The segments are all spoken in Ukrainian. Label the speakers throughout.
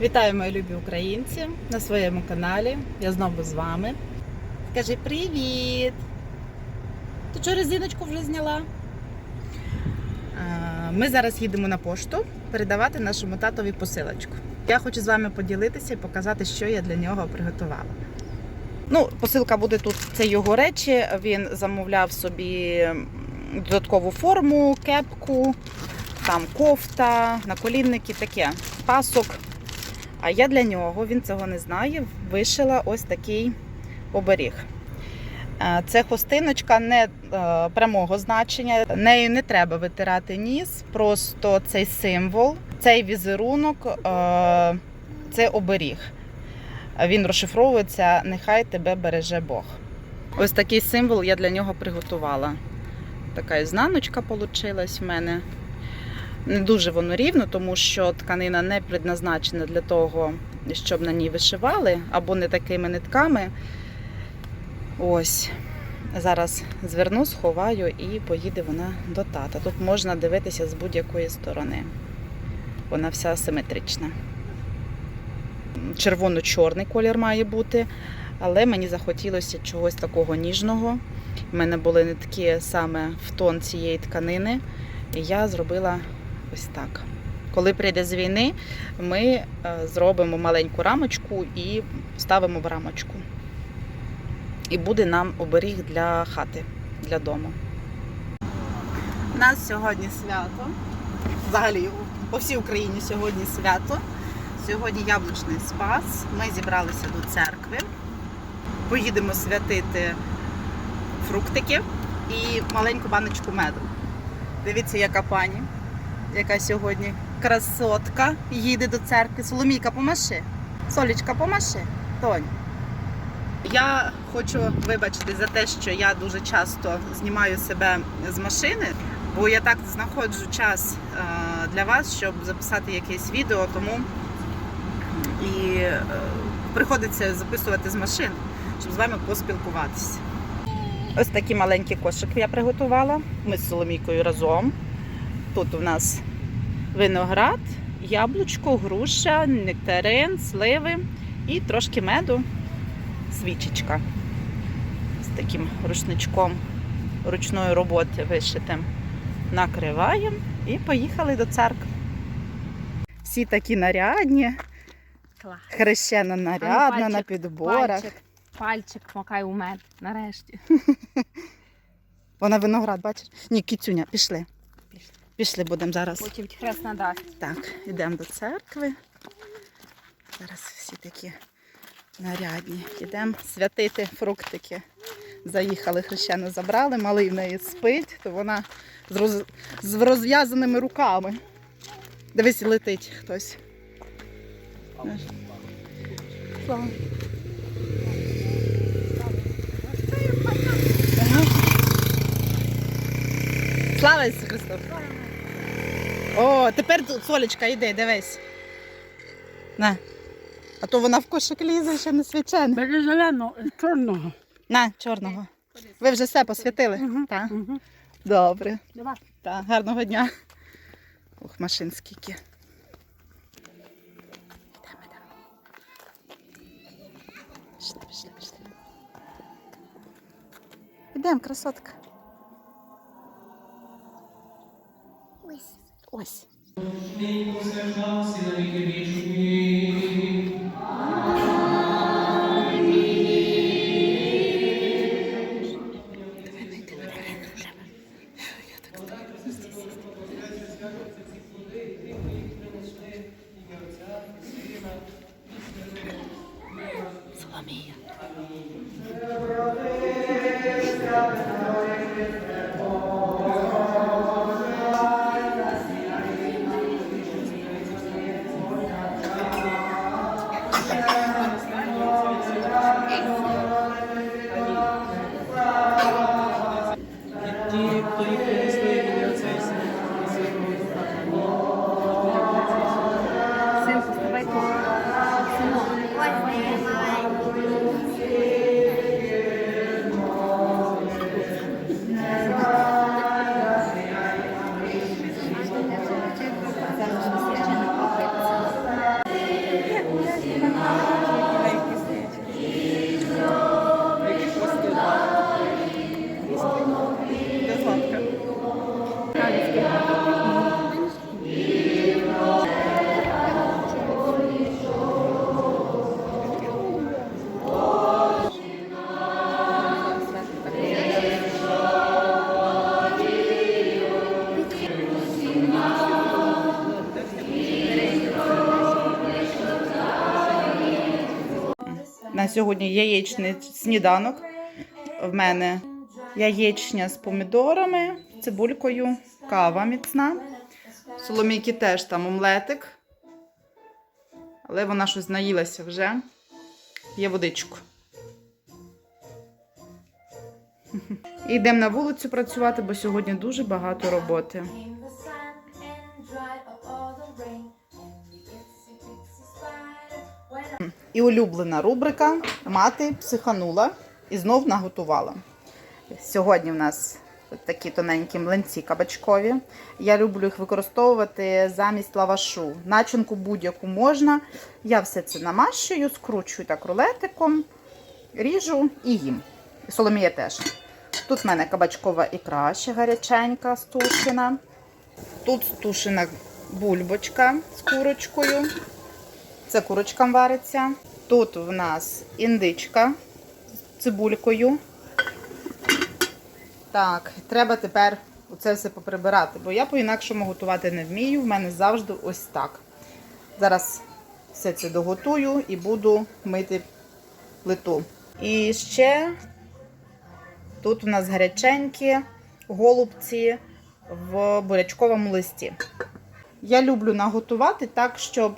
Speaker 1: Вітаю, мої любі українці на своєму каналі. Я знову з вами. Скажи привіт! Ти що резиночку вже зняла? Ми зараз їдемо на пошту передавати нашому татові посилочку. Я хочу з вами поділитися і показати, що я для нього приготувала. Ну, посилка буде тут. Це його речі. Він замовляв собі додаткову форму, кепку, там кофта, наколінники, таке, пасок. А я для нього, він цього не знає, вишила ось такий оберіг. Е, Це хустиночка не е, прямого значення. Нею не треба витирати ніс, просто цей символ, цей візерунок е, це оберіг. Він розшифровується Нехай тебе береже Бог. Ось такий символ я для нього приготувала. Така ізнаночка вийшла в мене. Не дуже воно рівно, тому що тканина не предназначена для того, щоб на ній вишивали, або не такими нитками. Ось. Зараз зверну, сховаю і поїде вона до тата. Тут можна дивитися з будь-якої сторони. Вона вся симетрична. Червоно-чорний колір має бути, але мені захотілося чогось такого ніжного. У мене були нитки саме в тон цієї тканини, і я зробила ось так. Коли прийде з війни, ми е, зробимо маленьку рамочку і ставимо в рамочку. І буде нам оберіг для хати, для дому. У нас сьогодні свято. Взагалі, по всій Україні сьогодні свято. Сьогодні яблучний спас. Ми зібралися до церкви. Поїдемо святити фруктики і маленьку баночку меду. Дивіться, яка пані, яка сьогодні красотка їде до церкви. Соломійка, помаши. Солічка, помаши. Тонь. Я хочу вибачити за те, що я дуже часто знімаю себе з машини, бо я так знаходжу час е, для вас, щоб записати якесь відео, тому і е, приходиться записувати з машини, щоб з вами поспілкуватися. Ось такі маленькі кошики я приготувала. Ми з Соломійкою разом. Тут у нас виноград, яблучко, груша, нектарин, сливи і трошки меду, свічечка з таким рушничком ручної роботи вишитим. Накриваємо і поїхали до церкви. Всі такі нарядні,
Speaker 2: Клас.
Speaker 1: хрещена нарядна на підборах.
Speaker 2: Пальчик, пальчик макай у мед, нарешті.
Speaker 1: Вона виноград, бачиш? Ні, кіцюня, пішли.
Speaker 2: Пішли.
Speaker 1: Будемо зараз.
Speaker 2: Потім хрест надасть.
Speaker 1: Так, йдемо до церкви. Зараз всі такі нарядні. Йдемо святити фруктики. Заїхали, хрещену забрали, малий в неї спить, то вона з, роз... з розв'язаними руками. Дивись, летить хтось. Слава. Слава Ісусу Христу! О, тепер тут Солечка, йди, дивись. На. А то вона в кошик лізе, ще не свячена.
Speaker 3: Бери зеленого, чорного.
Speaker 1: На, чорного. Ви вже все посвятили?
Speaker 3: Мгм.
Speaker 1: Так.
Speaker 3: Угу.
Speaker 1: Добре.
Speaker 3: Давай.
Speaker 1: Так, гарного дня. Ух, машин скільки. Пішли. Йдемо, красотка.
Speaker 3: Ось.
Speaker 1: Ось. Соломія. Сьогодні яєчний сніданок. В мене яєчня з помідорами, цибулькою, кава міцна. Соломійки теж там омлетик. Але вона щось наїлася вже. Є водичку. І йдемо на вулицю працювати, бо сьогодні дуже багато роботи. І улюблена рубрика Мати психанула і знов наготувала. Сьогодні в нас такі тоненькі млинці кабачкові. Я люблю їх використовувати замість лавашу. Начинку будь-яку можна. Я все це намащую, скручую так рулетиком, ріжу і їм. Соломія теж. Тут в мене кабачкова ікра ще гаряченька, стушена. Тут стушена бульбочка з курочкою. Це курочка вариться. Тут в нас індичка з цибулькою. Так, треба тепер це все поприбирати, бо я по-інакшому готувати не вмію. В мене завжди ось так. Зараз все це доготую і буду мити плиту. І ще тут у нас гаряченькі голубці в бурячковому листі. Я люблю наготувати так, щоб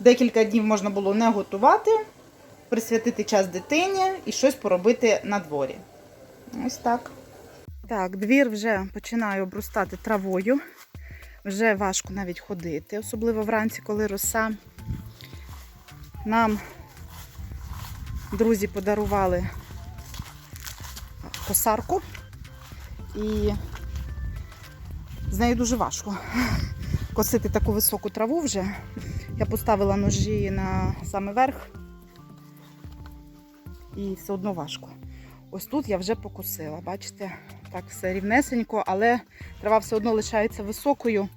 Speaker 1: декілька днів можна було не готувати, присвятити час дитині і щось поробити на дворі. Ось так. Так, двір вже починає обростати травою. Вже важко навіть ходити, особливо вранці, коли роса. Нам друзі подарували косарку. І з нею дуже важко косити таку високу траву вже. Я поставила ножі на саме верх. І все одно важко. Ось тут я вже покусила. Бачите, так все рівнесенько, але трава все одно лишається високою.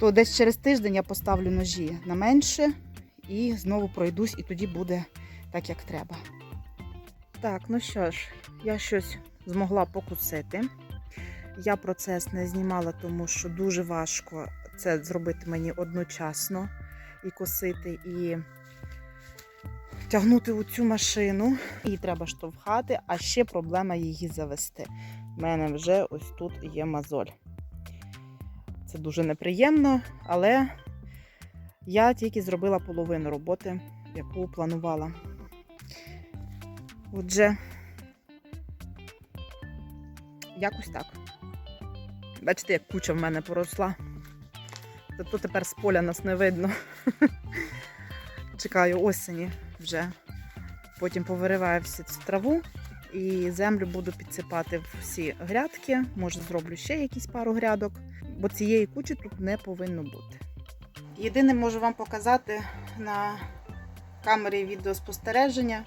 Speaker 1: То десь через тиждень я поставлю ножі на менше і знову пройдусь, і тоді буде так, як треба. Так, ну що ж, я щось змогла покусити. Я процес не знімала, тому що дуже важко це зробити мені одночасно і косити, і тягнути у цю машину. Її треба штовхати, а ще проблема її завести. У мене вже ось тут є мозоль. Це дуже неприємно, але я тільки зробила половину роботи, яку планувала. Отже, якось так. Бачите, як куча в мене поросла. Тобто тепер з поля нас не видно. Чекаю осені вже. Потім повириваю всю цю траву і землю буду підсипати в всі грядки. Може, зроблю ще якісь пару грядок, бо цієї кучі тут не повинно бути. Єдине можу вам показати на камері відеоспостереження,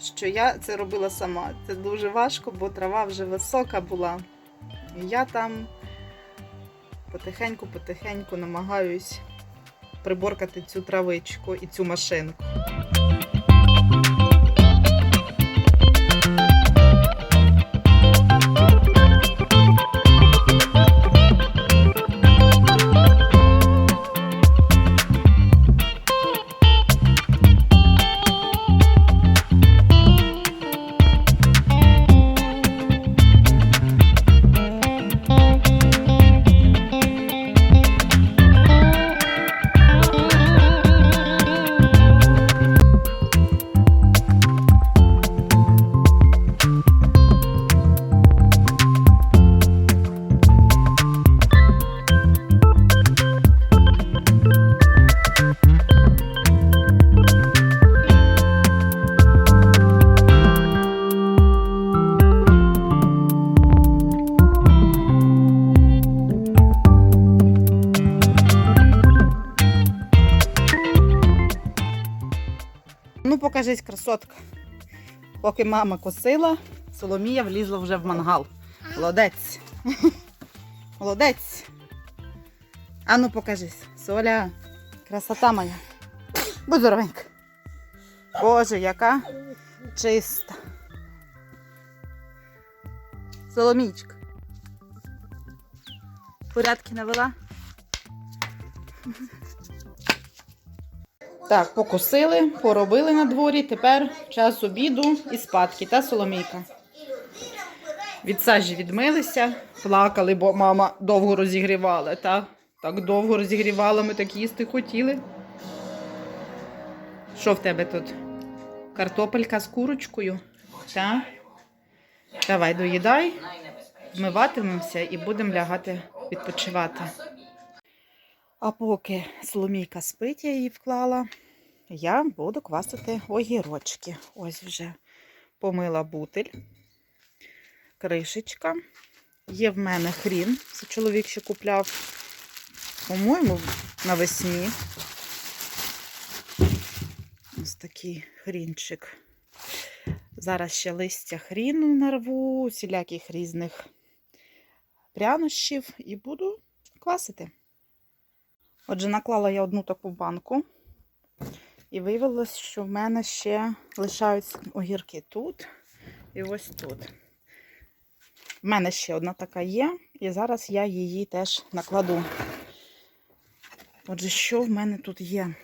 Speaker 1: що я це робила сама. Це дуже важко, бо трава вже висока була. Я там потихеньку-потихеньку намагаюсь приборкати цю травичку і цю машинку. Красотка. Поки мама косила, Соломія влізла вже в мангал. Молодець. Молодець. А ну покажись. Соля, красота моя. Будь здоровенька. Боже, яка чиста. Соломічка. Порядки навела? Так, покусили, поробили на дворі. Тепер час обіду і спадки та соломійка. Від сажі відмилися, плакали, бо мама довго розігрівала. Та? Так довго розігрівала, ми так їсти хотіли. Що в тебе тут? Картопелька з курочкою? Так? Давай доїдай, вмиватимемося і будемо лягати відпочивати. А поки Соломійка спить, я її вклала, я буду квасити огірочки. Ось вже помила бутиль, кришечка. Є в мене хрін. Це чоловік ще купляв, по-моєму, навесні. Ось такий хрінчик. Зараз ще листя хріну нарву, всіляких різних прянощів і буду квасити. Отже, наклала я одну таку банку, і виявилось, що в мене ще лишаються огірки тут і ось тут. В мене ще одна така є, і зараз я її теж накладу. Отже, що в мене тут є?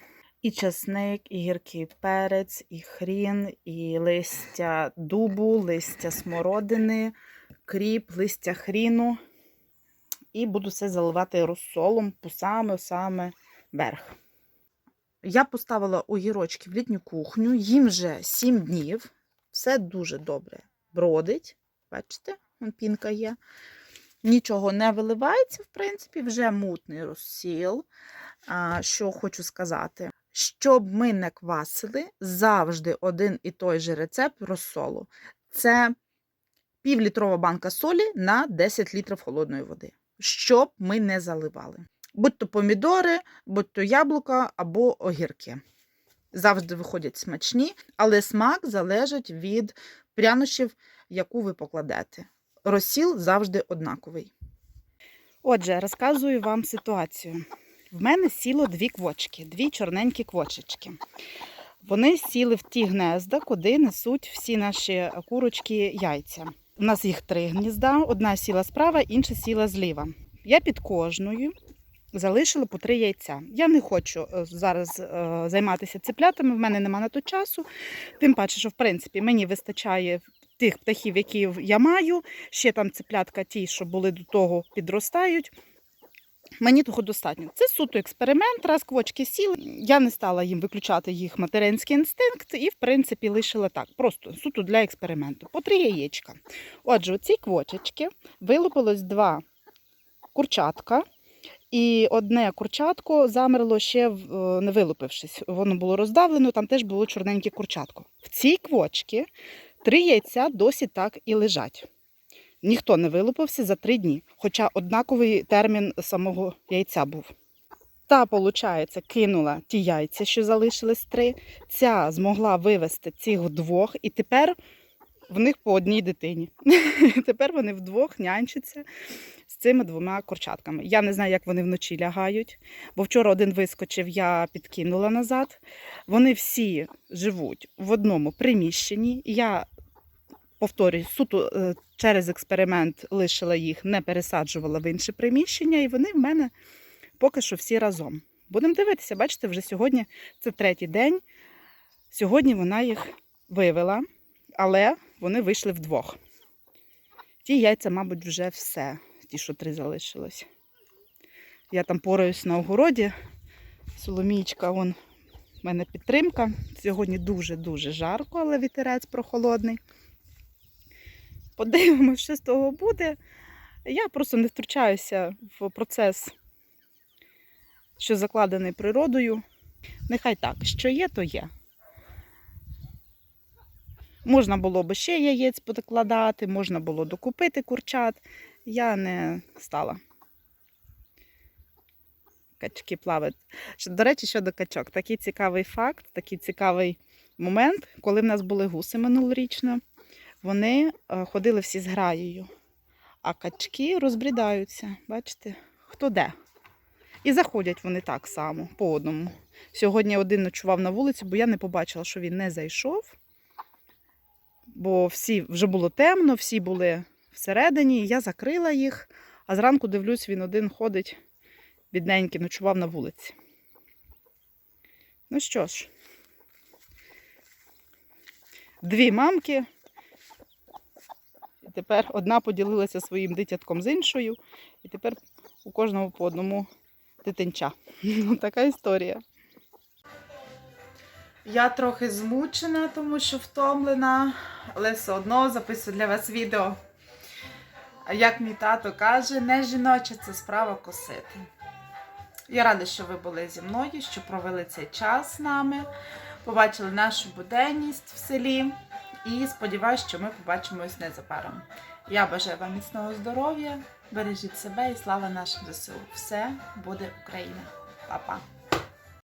Speaker 1: І часник, і гіркий перець, і хрін, і листя дубу, листя смородини, кріп, листя хріну. І буду все заливати розсолом по саме-саме верх. Я поставила огірочки в літню кухню, їм вже 7 днів. Все дуже добре бродить. Бачите, пінка є. Нічого не виливається, в принципі, вже мутний розсіл. Що хочу сказати. Щоб ми не квасили, завжди один і той же рецепт розсолу. Це півлітрова банка солі на 10 літрів холодної води. Щоб ми не заливали. Будь то помідори, будь то яблука або огірки. Завжди виходять смачні, але смак залежить від прянощів, яку ви покладете. Розсіл завжди однаковий. Отже, розказую вам ситуацію. В мене сіло дві квочки, дві чорненькі квочечки. Вони сіли в ті гнезда, куди несуть всі наші курочки яйця. У нас їх три гнізда: одна сіла справа, інша сіла зліва. Я під кожною залишила по три яйця. Я не хочу е, зараз е, займатися циплятами, в мене немає на то часу. Тим паче, що в принципі мені вистачає тих птахів, які я маю. Ще там циплятка ті, що були до того, підростають. Мені того достатньо. Це суто експеримент, раз квочки сіли. Я не стала їм виключати їх материнський інстинкт і, в принципі, лишила так. Просто суто для експерименту. По три яєчка. Отже, оці квочечки вилупилось два курчатка. І одне курчатко замерло ще е, не вилупившись. Воно було роздавлено, там теж було чорненьке курчатко. В цій квочці три яйця досі так і лежать. Ніхто не вилупився за три дні, хоча однаковий термін самого яйця був. Та, виходить, кинула ті яйця, що залишились три. Ця змогла вивести цих двох, і тепер в них по одній дитині. Тепер вони вдвох нянчаться з цими двома курчатками. Я не знаю, як вони вночі лягають, бо вчора один вискочив, я підкинула назад. Вони всі живуть в одному приміщенні. Я повторюю, суто е, через експеримент лишила їх, не пересаджувала в інше приміщення, і вони в мене поки що всі разом. Будемо дивитися, бачите, вже сьогодні це третій день. Сьогодні вона їх вивела, але вони вийшли вдвох. Ті яйця, мабуть, вже все, ті, що три залишилось. Я там пораюсь на огороді. Соломійчка, вон в мене підтримка. Сьогодні дуже-дуже жарко, але вітерець прохолодний. Подивимось, що з того буде. Я просто не втручаюся в процес, що закладений природою. Нехай так, що є, то є. Можна було би ще яєць покладати, можна було докупити курчат. Я не стала. Качки плавають. До речі, щодо качок, такий цікавий факт, такий цікавий момент, коли в нас були гуси минулорічно, вони е, ходили всі з граєю, а качки розбрідаються. Бачите, хто де. І заходять вони так само, по одному. Сьогодні один ночував на вулиці, бо я не побачила, що він не зайшов. Бо всі вже було темно, всі були всередині, я закрила їх, а зранку дивлюсь, він один ходить, бідненький, ночував на вулиці. Ну що ж, дві мамки. Тепер одна поділилася своїм дитятком з іншою, і тепер у кожного по одному дитинча. Ну, така історія. Я трохи змучена, тому що втомлена, але все одно записую для вас відео. Як мій тато каже, не жіноча це справа косити. Я рада, що ви були зі мною, що провели цей час з нами, побачили нашу буденність в селі і сподіваюся, що ми побачимось незабаром. Я бажаю вам міцного здоров'я, бережіть себе і слава нашим ЗСУ. Все буде Україна. Па-па!